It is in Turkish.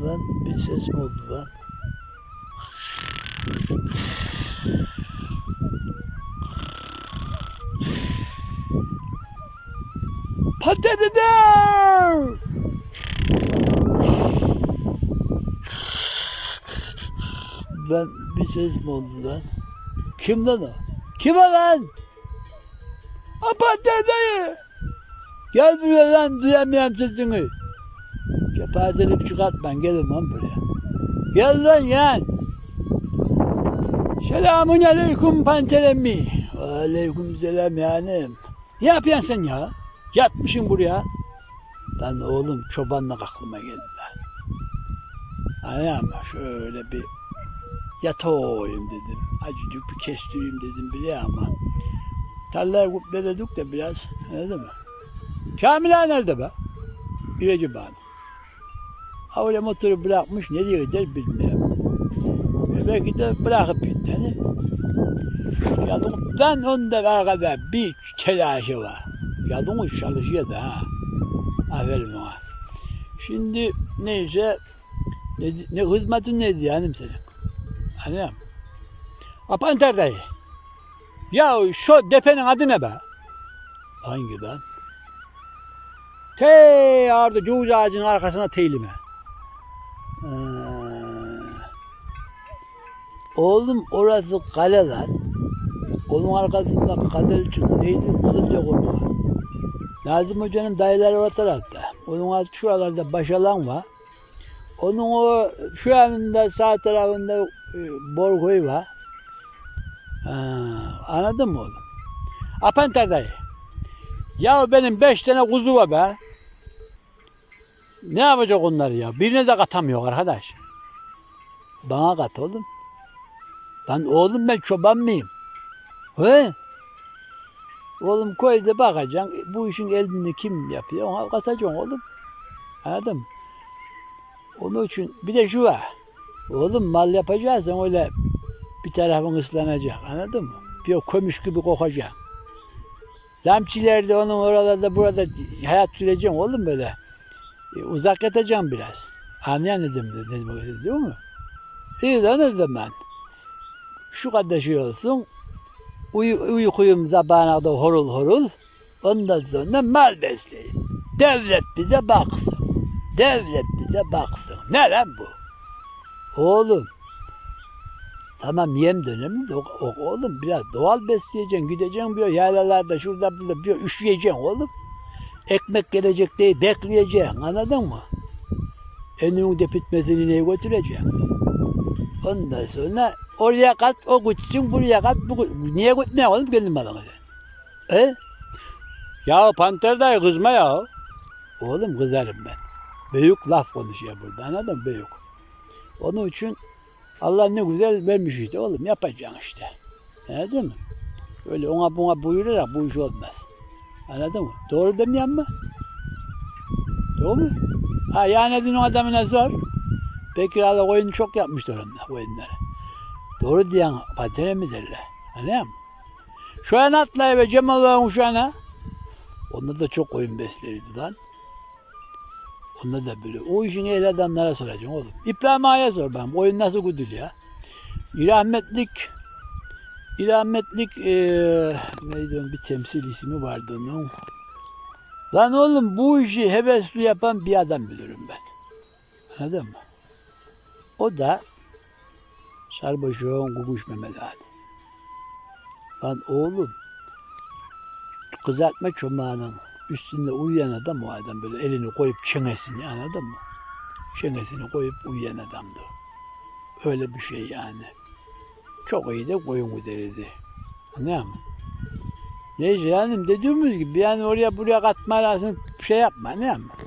lan? Bir ses lan? Patateler! Ben bir ses lan? Kim lan o? Kim o lan? Apater dayı! Gel buraya lan duyamıyorum sesini. Kepazelik çıkartman gelin lan buraya. Gel lan gel. Selamun aleyküm panteremmi. Aleyküm selam yanim. Ne yapıyorsun sen ya? Yatmışsın buraya. Lan oğlum çobanlık aklıma geldi lan. Ayağım şöyle bir yatayım dedim. Acıcık bir kestireyim dedim bile ama. Tarlaya kuplededik de biraz. Anladın mı? Kamil ağa nerede be? İreci bağlı. Ha öyle motoru bırakmış nereye gider bilmiyorum. E belki de bırakıp gitti. Hani? Yaduktan onda arkada bir telaşı var. Yaduk çalışıyor da ha. Aferin ona. Şimdi neyse ne, ne hizmetin neydi yani senin? Mı? Apanter dayı. Ya şu depenin adı ne be? Hangi lan? Te ardı cüz ağacının arkasına teylime. Ee, oğlum orası kale lan. Onun arkasında Kızılcık neydi? Kızılcık orada. Nazım Hoca'nın dayıları o tarafta. Onun alt şuralarda Başalan var. Onun o şu yanında sağ tarafında e, Borgoy var. Ha, anladın mı oğlum? Apanter dayı. Ya benim beş tane kuzu var be. Ne yapacak onlar ya? Birine de katamıyor arkadaş. Bana kat oğlum. Lan oğlum ben çoban mıyım? He? Oğlum koyda bakacaksın. Bu işin elini kim yapıyor? Ona katacaksın oğlum. Anladın mı? Onun için bir de şu var. Oğlum mal yapacaksan öyle bir tarafın ıslanacak. Anladın mı? Bir o kömüş gibi kokacak. Damçilerde onun oralarda burada hayat süreceksin oğlum böyle. E, uzak yatacaksın biraz. Anlayan dedim, dedim öyle değil mi? İyi de ne zaman? Şu kadar şey olsun. Uy uykuyum zabana da horul horul. Ondan sonra mal besleyin. Devlet bize baksın. Devlet bize baksın. Ne lan bu? Oğlum. Tamam yem dönemi de oğlum biraz doğal besleyeceksin. Gideceksin bir yaylalarda şurada burada bir üşüyeceksin oğlum. Ekmek gelecek diye bekleyeceksin anladın mı? Önünde bitmesini neye götüreceksin? Ondan sonra oraya kat o gitsin buraya kat bu niye ne oğlum gelin bana sen? E? Ya panter dayı kızma ya. Oğlum kızarım ben. Büyük laf konuşuyor burada anladın mı? Büyük. Onun için Allah ne güzel vermiş işte oğlum yapacaksın işte. Anladın mı? Öyle ona buna buyurarak bu iş olmaz. Anladın mı? Doğru demiyor mu? Doğru mu? Ha yani o adamına sor. Bekir Ağa koyunu çok yapmışlar onlar koyunları. Doğru diyen patene mi derler? Anlıyor musun? Şu an atlayıver Cemal Ağa'nın ana. Onda da çok koyun beslerdi lan. Onda da böyle. O işin el adamlara soracaksın oğlum. İbrahim Ağa'ya sor ben. Koyun nasıl güdülüyor? İrahmetlik İrahmetlik eee neydi bir temsil ismi vardı onun. Lan oğlum bu işi hevesli yapan bir adam bilirim ben. Anladın mı? O da Sarbaşoğun Kukuş Mehmet Ali. Lan oğlum kızartma çomağının üstünde uyuyan adam o adam böyle elini koyup çenesini anladın mı? Çenesini koyup uyuyan adamdı. Öyle bir şey yani. Çok iyi de koyun güderiydi. Anlıyor musun? Neyse yani dediğimiz gibi yani oraya buraya katma arasını şey yapma anlıyor musun?